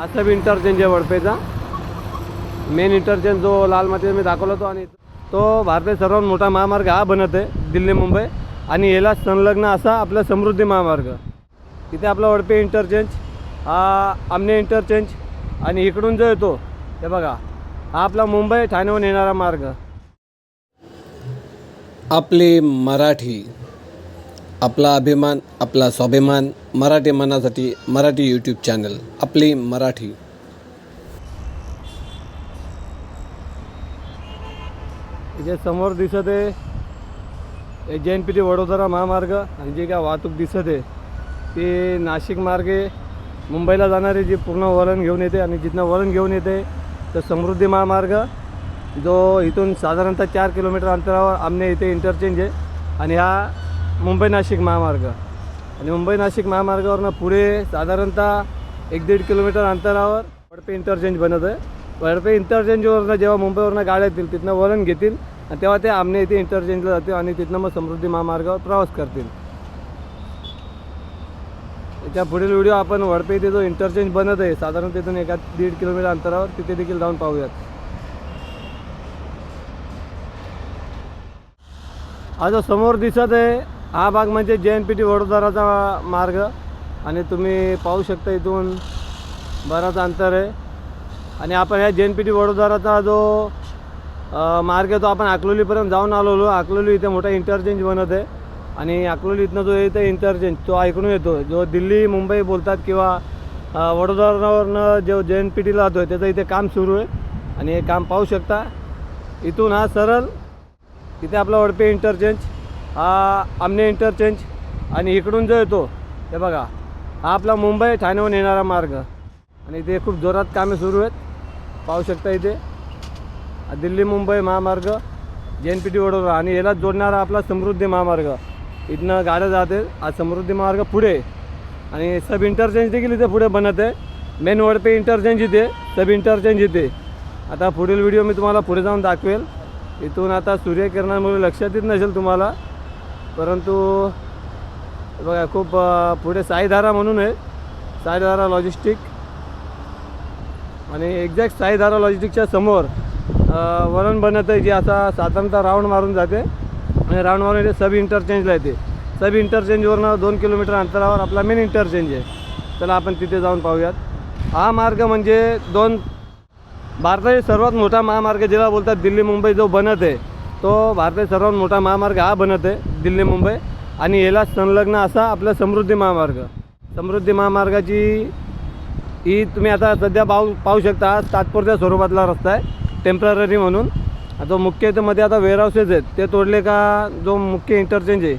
असं बी इंटरचेंज आहे वडपेचा. Main interchange जो लाल मातीचा मी दाखवला तो आणि तो भारताचा सर्वात मोठा महामार्ग हा बनत आहे दिल्ली मुंबई. आणि याला संलग्न असा आपला समृद्धी महामार्ग. इथे आपला वडपे इंटरचेंज हा आमने इंटरचेंज आणि इकडून जो येतो हे बघा हा आपला मुंबई ठाण्याहून येणारा मार्ग. आपली मराठी आपला अभिमान आपला स्वाभिमान मराठी मनासाठी मराठी यूट्यूब चॅनल आपली मराठी. इथे समोर दिसत आहे हे जे एन पी टी वडोदरा महामार्ग आणि जी काय वाहतूक दिसत आहे ती नाशिक मार्गे मुंबईला जाणारी जी पूर्ण वळण घेऊन येते आणि जिथनं वळण घेऊन येते तर समृद्धी महामार्ग जो इथून साधारणतः चार किलोमीटर अंतरावर आमने इथे इंटरचेंज आहे. आणि हा मुंबई नाशिक महामार्ग. आणि मुंबई नाशिक महामार्गावरनं पुढे साधारणतः एक दीड किलोमीटर अंतरावर वडपे इंटरचेंज बनत आहे. वडपे इंटरचेंजवरनं जेव्हा मुंबईवरनं गाड्या येतील तिथनं वळण घेतील आणि तेव्हा ते आमने इथे इंटरचेंजला जातील आणि तिथनं मग समृद्धी महामार्गावर प्रवास करतील. याच्या पुढील व्हिडिओ आपण वडपे इथे जो इंटरचेंज बनत आहे साधारण तिथून एका दीड किलोमीटर अंतरावर तिथे देखील जाऊन पाहूयात. हा जो समोर दिसत आहे हा भाग म्हणजे जे एन पी टी वडोदराचा मार्ग. आणि तुम्ही पाहू शकता इथून बराच अंतर आहे. आणि आपण ह्या जे एन पी टी वडोदराचा जो मार्ग आहे तो आपण अकलोलीपर्यंत जाऊन आलेलो. अकलोली इथे मोठा इंटरचेंज बनत आहे. आणि अकलोली इथनं जो येतो इंटरचेंज तो ऐकून येतो. जो दिल्ली मुंबई बोलतात किंवा वडोदरावरनं जो जे एन पी टीला जातो आहे त्याचं इथे काम सुरू आहे. आणि हे काम पाहू शकता. इथून हा सरळ इथे आपला वडपे इंटरचेंज हा आमने इंटरचेंज आणि इकडून जो येतो हे बघा हा आपला मुंबई ठाण्याहून येणारा मार्ग. आणि इथे खूप जोरात कामे सुरू आहेत. पाहू शकता इथे. दिल्ली मुंबई महामार्ग जे एन पी टी वडोदरा. आणि याला जोडणारा आपला समृद्धी महामार्ग. इथनं गाड्या जाते. आज समृद्धी महामार्ग पुढे. आणि सब इंटरचेंज देखील इथे पुढे बनत आहे. मेन वडपे इंटरचेंज इथे सब इंटरचेंज इथे. आता पुढील व्हिडिओ मी तुम्हाला पुढे जाऊन दाखवेल. इथून आता सूर्यकिरणामुळे लक्षात येत नसेल तुम्हाला. परंतु बघा खूप पुढे साईधारा म्हणून आहे. साईधारा लॉजिस्टिक आणि एक्झॅक्ट साईधारा लॉजिस्टिकच्या समोर वरण वळण बनत आहे जे आता साधारणतः राऊंड मारून जाते. आणि राऊंड मारून येते सब इंटरचेंजला येते. सब इंटरचेंजवरनं दोन किलोमीटर अंतरावर आपला मेन इंटरचेंज आहे. चला आपण तिथे जाऊन पाहूयात. हा मार्ग म्हणजे दोन भारतातील सर्वात मोठा महामार्ग ज्याला बोलतात दिल्ली मुंबई जो बनत आहे. तो भारताचा सर्वात मोठा महामार्ग हा बनत आहे दिल्ली मुंबई. आणि याला संलग्न असा आपला समृद्धी महामार्ग. समृद्धी महामार्गाची ही तुम्ही आता सध्या पाहू पाहू शकता हा तात्पुरत्या स्वरूपातला रस्ता आहे टेंपररी म्हणून. आता मुख्य इथं मध्ये आता वेअरहाऊसेस आहेत ते तोडले का जो मुख्य इंटरचेंज आहे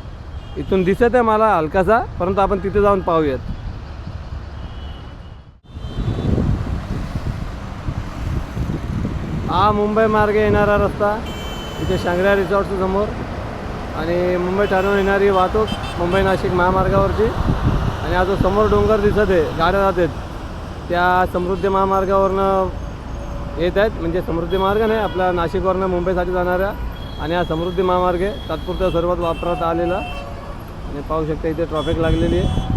इथून दिसत आहे मला हलकासा परंतु आपण तिथे जाऊन पाहूयात. हा मुंबई मार्गे येणारा रस्ता. इथे शांग्रा रिसॉर्टच्या समोर आणि मुंबई ठाण्यावर येणारी वाहतूक मुंबई नाशिक महामार्गावरची. आणि हा जो समोर डोंगर दिसत आहे गाड्या जात त्या समृद्धी महामार्गावरनं येत आहेत. म्हणजे समृद्धी मार्ग नाही आपला नाशिकवरनं मुंबईसाठी जाणाऱ्या आणि हा समृद्धी महामार्ग आहे. तात्पुरत्या सर्वात वापरात आलेला. आणि पाहू शकता इथे ट्रॉफिक लागलेली आहे.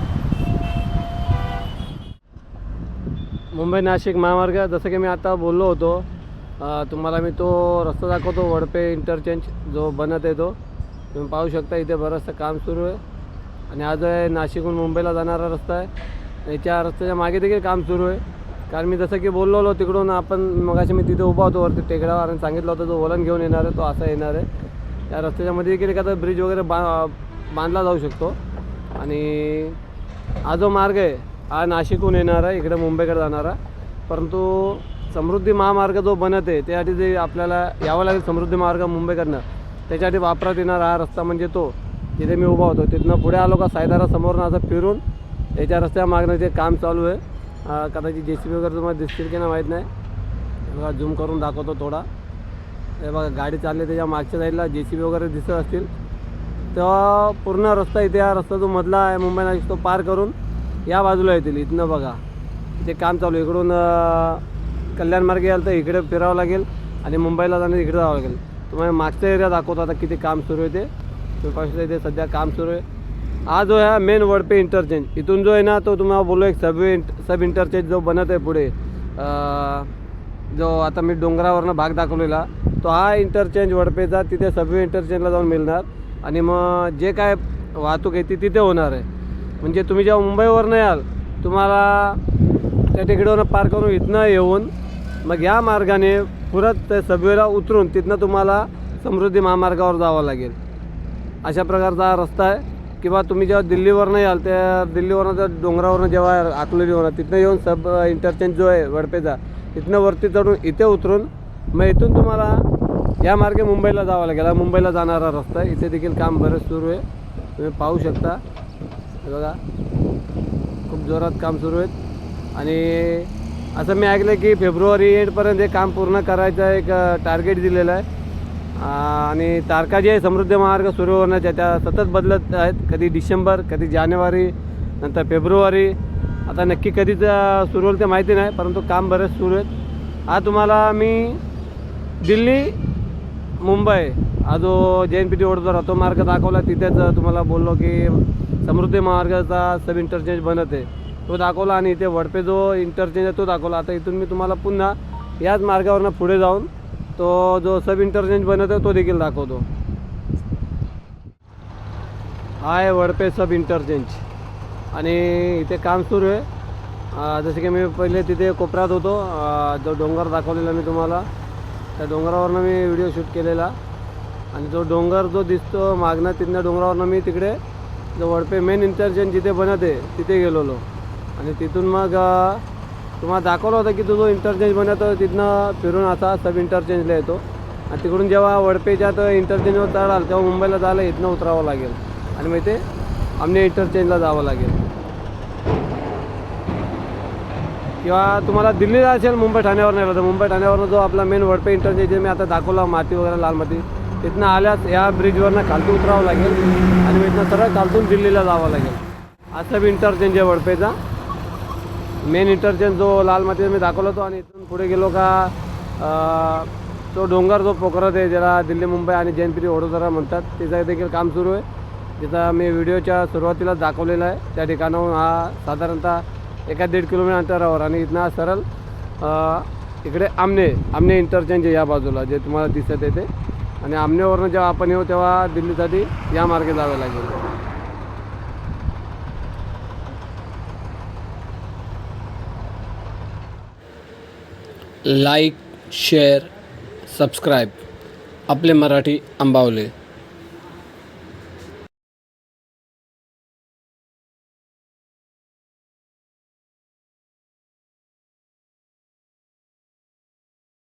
मुंबई नाशिक महामार्ग जसं की मी आता बोललो होतो तुम्हाला मी तो रस्ता दाखवतो वडपे इंटरचेंज जो बनत आहे तो. तुम्ही पाहू शकता इथे बरंचसं काम सुरू आहे. आणि आज आहे नाशिकहून मुंबईला जाणारा रस्ता आहे. याच्या रस्त्याच्या मागे देखील काम सुरू आहे. कारण मी जसं की बोललो तिकडून आपण मगाशी मी तिथे उभा होतो वरती टेकडावर आणि सांगितलं होतं जो वलन घेऊन येणार आहे तो असा येणार आहे. त्या रस्त्याच्या मध्ये देखील एखादा ब्रिज वगैरे बा बांधला जाऊ शकतो. आणि हा जो मार्ग आहे हा नाशिकहून येणारा आहे इकडे मुंबईकडे जाणारा. परंतु समृद्धी महामार्ग जो बनत आहे त्यासाठी जे आपल्याला यावं लागेल समृद्धी मार्ग मुंबईकडनं त्याच्यासाठी वापरात येणारा हा रस्ता म्हणजे तो. जिथे मी उभा होतो तिथनं पुढे आलो का सायदारा समोरनं असं फिरून त्याच्या रस्त्या मागणं जे काम चालू आहे कदाचित जे सी बी वगैरे तुम्हाला दिसतील की नाही माहीत नाही. बघा झूम करून दाखवतो थोडा. हे बघा गाडी चालली त्याच्या मागच्या साईडला जे सी बी वगैरे दिसत असतील. तेव्हा पूर्ण रस्ता इथे हा रस्ता जो मधला आहे मुंबई नाशिक तो पार करून या बाजूला येतील. इथनं बघा इथे काम चालू आहे इकडून कल्याण मार्गे याल तर इकडे फिरावं लागेल आणि मुंबईला जाणं इकडे जावं लागेल. तुम्हाला मागचा एरिया दाखवतो आता किती काम सुरू आहे ते. तुम्ही पाहू शकता इथे सध्या काम सुरू आहे. हा जो आहे मेन वडपे इंटरचेंज इथून जो आहे ना तो तुम्हाला बोललो एक सब इंट सब इंटरचेंज जो बनत आहे पुढे. जो आता मी डोंगरावरनं भाग दाखवलेला तो हा इंटरचेंज वडपेचा तिथे सबवे इंटरचेंजला जाऊन मिळणार. आणि मग जे काय वाहतूक आहे ती तिथे होणार आहे. म्हणजे तुम्ही जेव्हा मुंबईवरनं याल तुम्हाला त्या तिकीटवरनं पार करून इथनं येऊन मग या मार्गाने पुरत ते सबवेला उतरून तिथनं तुम्हाला समृद्धी महामार्गावर जावं लागेल. अशा प्रकारचा हा रस्ता आहे. किंवा तुम्ही जेव्हा दिल्लीवरनं याल त्या दिल्लीवरनं त्या डोंगरावरनं जेव्हा आकलोलीवरनं तिथनं येऊन सब इंटरचेंज जो आहे वडपेचा तिथनं वरती चढून इथे उतरून मग इथून तुम्हाला या मार्गे मुंबईला जावं लागेल. हा मुंबईला जाणारा रस्ता आहे. इथे देखील काम बरंच सुरू आहे. तुम्ही पाहू शकता. बघा. खूप जोरात काम सुरू आहेत. आणि असं मी ऐकलं की फेब्रुवारी एंडपर्यंत हे काम पूर्ण करायचं एक टार्गेट दिलेलं आहे. आणि तारखा जी आहे समृद्धी महामार्ग सुरू होण्याच्या त्या सतत बदलत आहेत. कधी डिसेंबर कधी जानेवारी नंतर फेब्रुवारी. आता नक्की कधीच सुरू होईल ते माहिती नाही परंतु काम बरेच सुरू आहेत. हा तुम्हाला मी दिल्ली मुंबई हा जो जे एन पी टी ओढतो तो मार्ग दाखवला तिथेच तुम्हाला बोललो की समृद्धी मार्गाचा सब इंटरचेंज बनत आहे. तो दाखवला आणि इथे वडपे जो इंटरचेंज आहे तो दाखवला. आता इथून मी तुम्हाला पुन्हा याच मार्गावरनं पुढे जाऊन तो जो सब इंटरचेंज बनत आहे तो देखील दाखवतो. हा आहे वडपे सब इंटरचेंज आणि इथे काम सुरू आहे. जसे जसं की मी पहिले तिथे कोपऱ्यात होतो. जो डोंगर दाखवलेला मी तुम्हाला त्या डोंगरावरनं मी व्हिडिओ शूट केलेला. आणि जो डोंगर जो दिसतो मागणं तिथनं डोंगरावरनं मी तिकडे जो वडपे मेन इंटरचेंज जिथे बनत आहे तिथे गेलेलो. आणि तिथून मग तुम्हाला दाखवलं होतं की तो जो इंटरचेंज बनवतो तिथनं फिरून आता सब इंटरचेंजला येतो. आणि तिकडून जेव्हा वडपेच्या तर इंटरचेंजवर चढाल तेव्हा मुंबईला जायला इथनं उतरावं लागेल. आणि मग ते आमने इंटरचेंजला जावं लागेल. किंवा तुम्हाला दिल्लीला असेल मुंबई ठाण्यावर नाही तर मुंबई ठाण्यावरनं जो आपला मेन वडपे इंटरचेंज जे मी आता दाखवला माती वगैरे लाल माती तिथनं आल्यास या ब्रिजवरनं खालती उतरावं लागेल. आणि मग इथनं सरळ खालतून दिल्लीला जावं लागेल. असं बी इंटरचेंज आहे वडपेचा. मेन इंटरचेंज जो लाल मातीचा मी दाखवला होतो आणि इथून पुढे गेलो का तो डोंगर जो पोखरत आहे ज्याला दिल्ली मुंबई आणि जैनपिरी वडोदरा म्हणतात त्याचं देखील काम सुरू आहे. तिथं मी व्हिडिओच्या सुरुवातीला दाखवलेला आहे. त्या ठिकाणाहून हा साधारणतः एका दीड किलोमीटर अंतरावर आणि इथनं हा सरळ इकडे आमने आमने इंटरचेंज आहे या बाजूला जे तुम्हाला दिसत येते आणि आमनेवरनं जेव्हा आपण येऊ तेव्हा दिल्लीसाठी या मार्गे जावे लागेल. Like share subscribe. आपले मराठी आंबावले